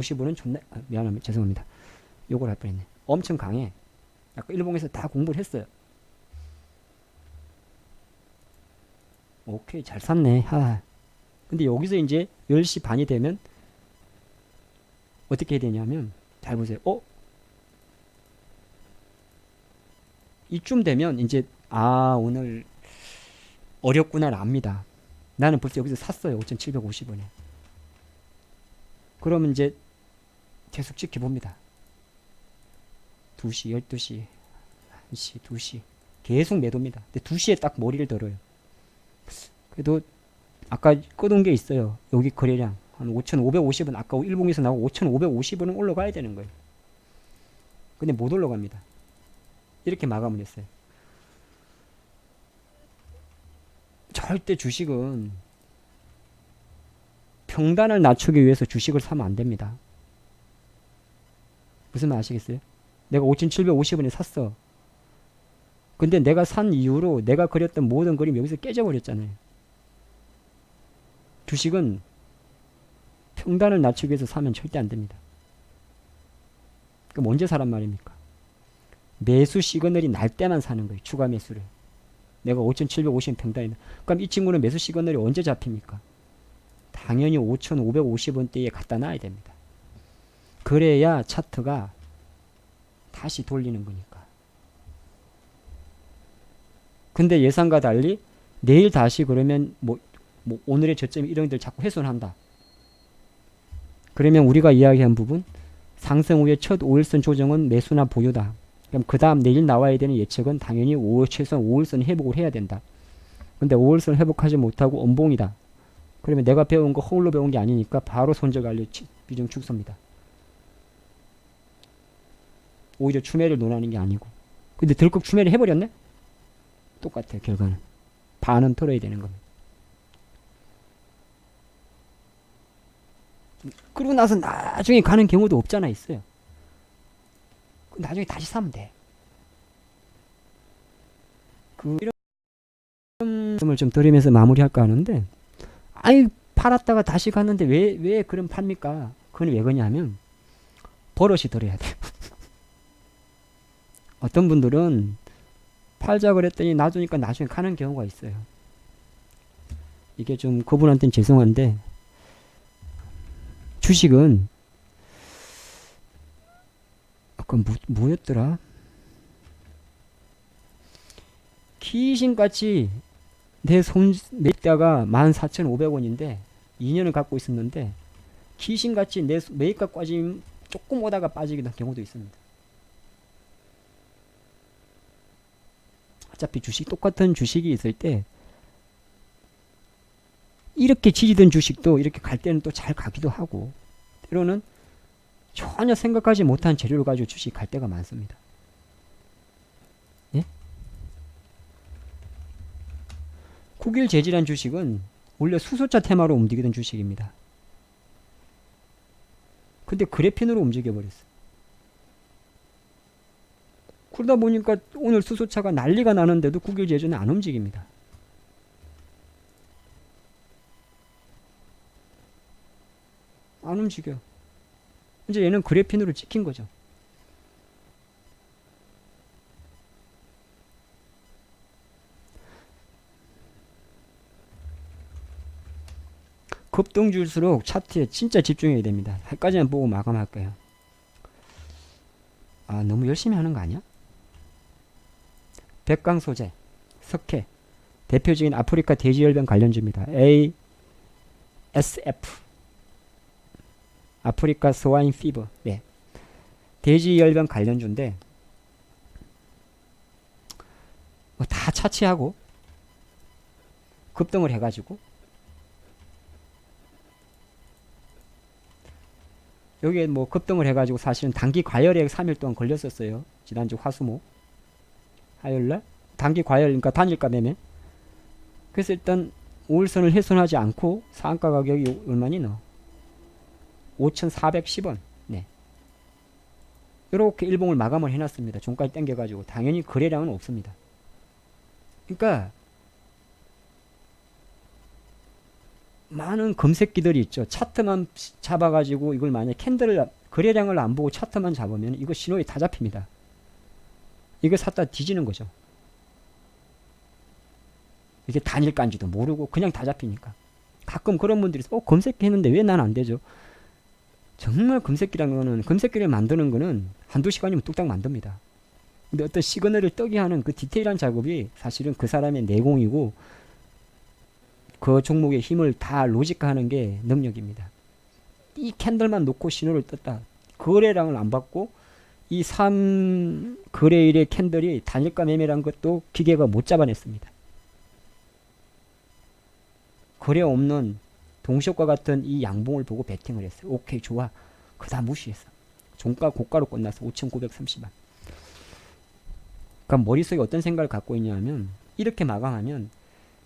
55는 존나 아, 미안합니다. 죄송합니다. 요걸 할 뻔했네. 엄청 강해. 아까 일본에서 다 공부를 했어요. 오케이 잘 샀네. 하. 근데 여기서 이제 10시 반이 되면 어떻게 해야 되냐면 잘 보세요. 어? 이쯤 되면 이제 아 오늘 어렵구나를 압니다. 나는 벌써 여기서 샀어요. 5,750원에. 그러면 이제 계속 지켜봅니다. 2시, 12시, 1시, 2시. 계속 매도입니다. 근데 2시에 딱 머리를 들어요. 그래도 아까 꺼둔 게 있어요. 여기 거래량. 한 5,550원. 아까 일봉에서 나오고 5,550원은 올라가야 되는 거예요. 근데 못 올라갑니다. 이렇게 마감을 했어요. 절대 주식은 평단을 낮추기 위해서 주식을 사면 안 됩니다. 무슨 말 아시겠어요? 내가 5,750원에 샀어. 근데 내가 산 이후로 내가 그렸던 모든 그림 여기서 깨져버렸잖아요. 주식은 평단을 낮추기 위해서 사면 절대 안 됩니다. 그럼 언제 사란 말입니까? 매수 시그널이 날 때만 사는 거예요. 추가 매수를. 내가 5,750원 평단이다. 그럼 이 친구는 매수 시그널이 언제 잡힙니까? 당연히 5,550원대에 갖다 놔야 됩니다. 그래야 차트가 다시 돌리는 거니까. 근데 예상과 달리 내일 다시 그러면 뭐, 뭐 오늘의 저점이 이런 들 자꾸 훼손한다. 그러면 우리가 이야기한 부분 상승 후의 첫 5일선 조정은 매수나 보유다. 그럼 그 다음 내일 나와야 되는 예측은 당연히 5월 최소한 5일선 회복을 해야 된다. 근데 5일선 회복하지 못하고 엄봉이다. 그러면 내가 배운 거 허울로 배운 게 아니니까 바로 손절 관리 비중 축소입니다. 오히려 추매를 논하는 게 아니고. 근데 덜컥 추매를 해버렸네? 똑같아요, 결과는. 반은 털어야 되는 겁니다. 그러고 나서 나중에 가는 경우도 없잖아, 있어요. 나중에 다시 사면 돼. 그, 이런 점을 좀 드리면서 마무리할까 하는데, 아이, 팔았다가 다시 갔는데 왜, 왜 그럼 팝니까? 그건 왜 그러냐면, 버릇이 들어야 돼요. 어떤 분들은 팔자 그랬더니 놔두니까 나중에 가는 경우가 있어요. 이게 좀 그분한테는 죄송한데, 주식은 아까 뭐, 뭐였더라? 귀신같이 내손 매입가가 14,500원인데 2년을 갖고 있었는데 귀신같이 내 소- 매입가 빠짐 조금 오다가 빠지기도 한 경우도 있습니다. 어차피 주식 똑같은 주식이 있을 때 이렇게 지지던 주식도 이렇게 갈 때는 또 잘 가기도 하고 때로는 전혀 생각하지 못한 재료를 가지고 주식 갈 때가 많습니다. 예? 국일 재질한 주식은 원래 수소차 테마로 움직이던 주식입니다. 근데 그래핀으로 움직여 버렸어. 그러다 보니까 오늘 수소차가 난리가 나는데도 국일 재질은 안 움직입니다. 안 움직여. 이제 얘는 그래핀으로 찍힌 거죠. 급등 줄수록 차트에 진짜 집중해야 됩니다. 여기까지만 보고 마감할게요. 아, 너무 열심히 하는 거 아니야? 백강 소재, 석회, 대표적인 아프리카 돼지열병 관련주입니다. A, SF. 아프리카 스와인 피버. 네. 돼지열병 관련주인데, 뭐 다 차치하고, 급등을 해가지고, 여기에 뭐 급등을 해가지고 사실은 단기 과열에 3일 동안 걸렸었어요. 지난주 화수목. 화요일날. 단기 과열, 그러니까 단일가 매매. 그래서 일단 5일선을 훼손하지 않고 상가 가격이 얼마니 너? 5,410원. 네. 이렇게 일봉을 마감을 해놨습니다. 종가에 땡겨가지고 당연히 거래량은 없습니다. 그러니까 많은 검색기들이 있죠. 차트만 잡아가지고 이걸 만약 캔들을 거래량을 안 보고 차트만 잡으면 이거 신호에 다 잡힙니다. 이거 샀다 뒤지는 거죠. 이게 단일가인지도 모르고 그냥 다 잡히니까. 가끔 그런 분들이. 어, 검색했는데 왜 난 안 되죠? 정말 검색기라는 거는 검색기를 만드는 거는 한두 시간이면 뚝딱 만듭니다. 근데 어떤 시그널을 뜨게 하는 그 디테일한 작업이 사실은 그 사람의 내공이고 그 종목의 힘을 다 로직화하는 게 능력입니다. 이 캔들만 놓고 신호를 떴다. 거래량을 안 받고 이3 거래일의 캔들이 단일가 매매란 것도 기계가 못 잡아냈습니다. 거래 없는 동시효과 같은 이 양봉을 보고 베팅을 했어요. 오케이 좋아. 그다 무시했어. 종가 고가로 끝나서 5,930만. 그럼 머릿속에 어떤 생각을 갖고 있냐면 이렇게 마감하면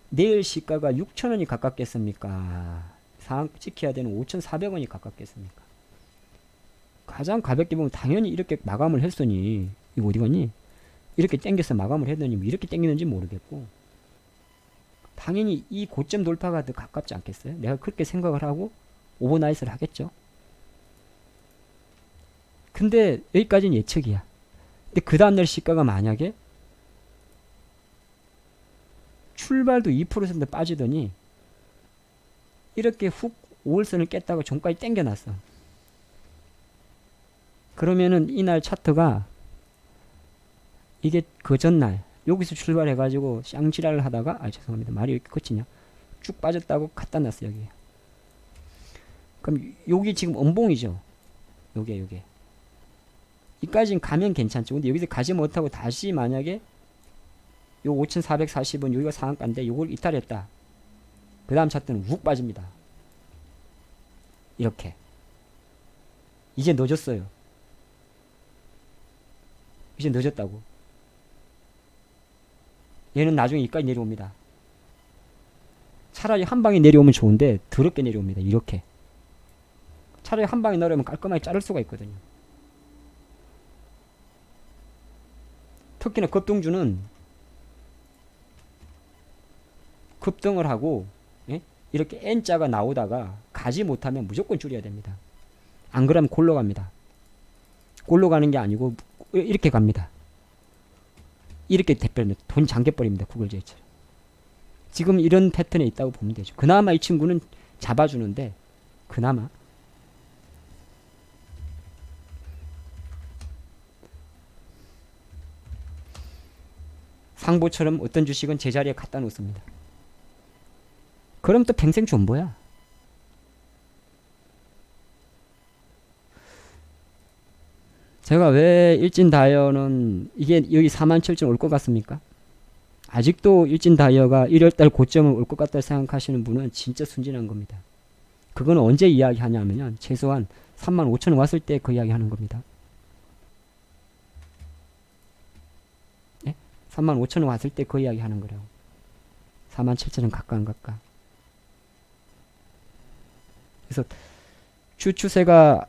내일 시가가 6,000원이 가깝겠습니까? 상황 지켜야 되는 5,400원이 가깝겠습니까? 가장 가볍게 보면 당연히 이렇게 마감을 했으니 이거 어디 갔니? 이렇게 땡겨서 마감을 했더니 뭐 이렇게 땡기는지 모르겠고 당연히 이 고점 돌파가 더 가깝지 않겠어요? 내가 그렇게 생각을 하고 오버나이스를 하겠죠. 근데 여기까지는 예측이야. 근데 그 다음날 시가가 만약에 출발도 2% 빠지더니 이렇게 훅 5월선을 깼다가 종가에 땡겨놨어. 그러면은 이날 차트가 이게 그 전날 여기서 출발해 가지고 쌍지랄을 하다가 아 죄송합니다. 말이 왜 이렇게 거치냐? 쭉 빠졌다고 갖다 놨어 여기. 그럼 여기 지금 음봉이죠? 요게 요게. 이까지는 가면 괜찮죠. 근데 여기서 가지 못하고 다시 만약에 요 5440은 여기가 상한가인데 요걸 이탈했다. 그 다음 차트는 욱 빠집니다. 이렇게. 이제 늦었어요 이제 늦었다고 얘는 나중에 이까지 내려옵니다. 차라리 한 방에 내려오면 좋은데 더럽게 내려옵니다. 이렇게. 차라리 한 방에 내려오면 깔끔하게 자를 수가 있거든요. 특히나 급등주는 급등을 하고 예? 이렇게 N자가 나오다가 가지 못하면 무조건 줄여야 됩니다. 안 그러면 골로 갑니다. 골로 가는 게 아니고 이렇게 갑니다. 이렇게 대표면 돈 잠겨버립니다. 구글 제이처럼. 지금 이런 패턴에 있다고 보면 되죠. 그나마 이 친구는 잡아주는데 그나마 상보처럼 어떤 주식은 제자리에 갖다 놓습니다. 그럼 또 평생 존버야. 제가 왜 일진 다이어는 이게 여기 4만 7천 올 것 같습니까? 아직도 일진 다이어가 1월달 고점을 올 것 같다 생각하시는 분은 진짜 순진한 겁니다. 그건 언제 이야기하냐면 최소한 3만 5천 원 왔을 때 그 이야기 하는 겁니다. 예? 3만 5천 원 왔을 때 그 이야기 하는 거라고. 4만 7천 원 가까. 그래서 주 추세가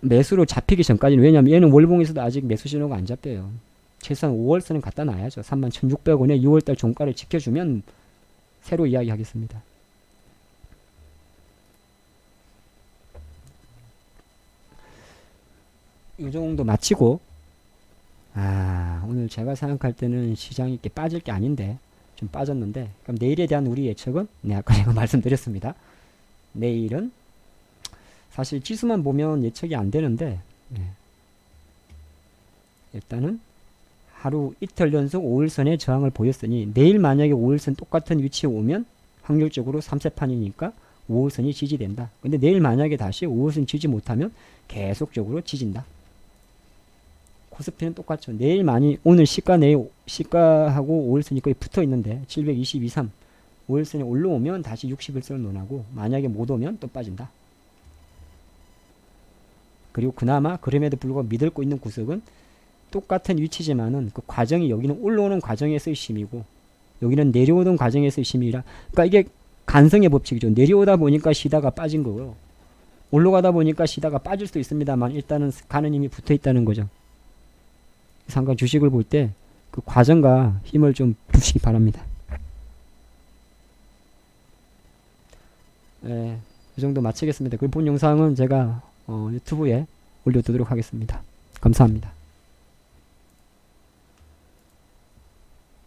매수로 잡히기 전까지는 왜냐면 얘는 월봉에서도 아직 매수 신호가 안 잡혀요. 최소한 5월선은 갖다 놔야죠. 31,600원에 6월달 종가를 지켜주면 새로 이야기하겠습니다. 이 정도 마치고 아 오늘 제가 생각할 때는 시장이 이렇게 빠질 게 아닌데 좀 빠졌는데 그럼 내일에 대한 우리 예측은 네 아까 제가 말씀드렸습니다. 내일은 사실 지수만 보면 예측이 안 되는데 네. 일단은 하루 이틀 연속 5일선의 저항을 보였으니 내일 만약에 5일선 똑같은 위치에 오면 확률적으로 3세판이니까 5일선이 지지된다. 근데 내일 만약에 다시 5일선 지지 못하면 계속적으로 지진다. 코스피는 똑같죠. 내일 많이 오늘 시가 내일 시가하고 5일선이 거의 붙어 있는데 722, 3 5일선이 올라오면 다시 61선을 논하고 만약에 못 오면 또 빠진다. 그리고 그나마 그럼에도 불구하고 믿을 거 있는 구석은 똑같은 위치지만은 그 과정이 여기는 올라오는 과정에서의 힘이고 여기는 내려오는 과정에서의 힘이라 그러니까 이게 간성의 법칙이죠. 내려오다 보니까 시다가 빠진 거고요. 올라가다 보니까 시다가 빠질 수도 있습니다만 일단은 가는 힘이 붙어 있다는 거죠. 상관 주식을 볼 때 그 과정과 힘을 좀 보시기 바랍니다. 예, 이 정도 마치겠습니다. 그 본 영상은 제가 어, 유튜브에 올려두도록 하겠습니다. 감사합니다.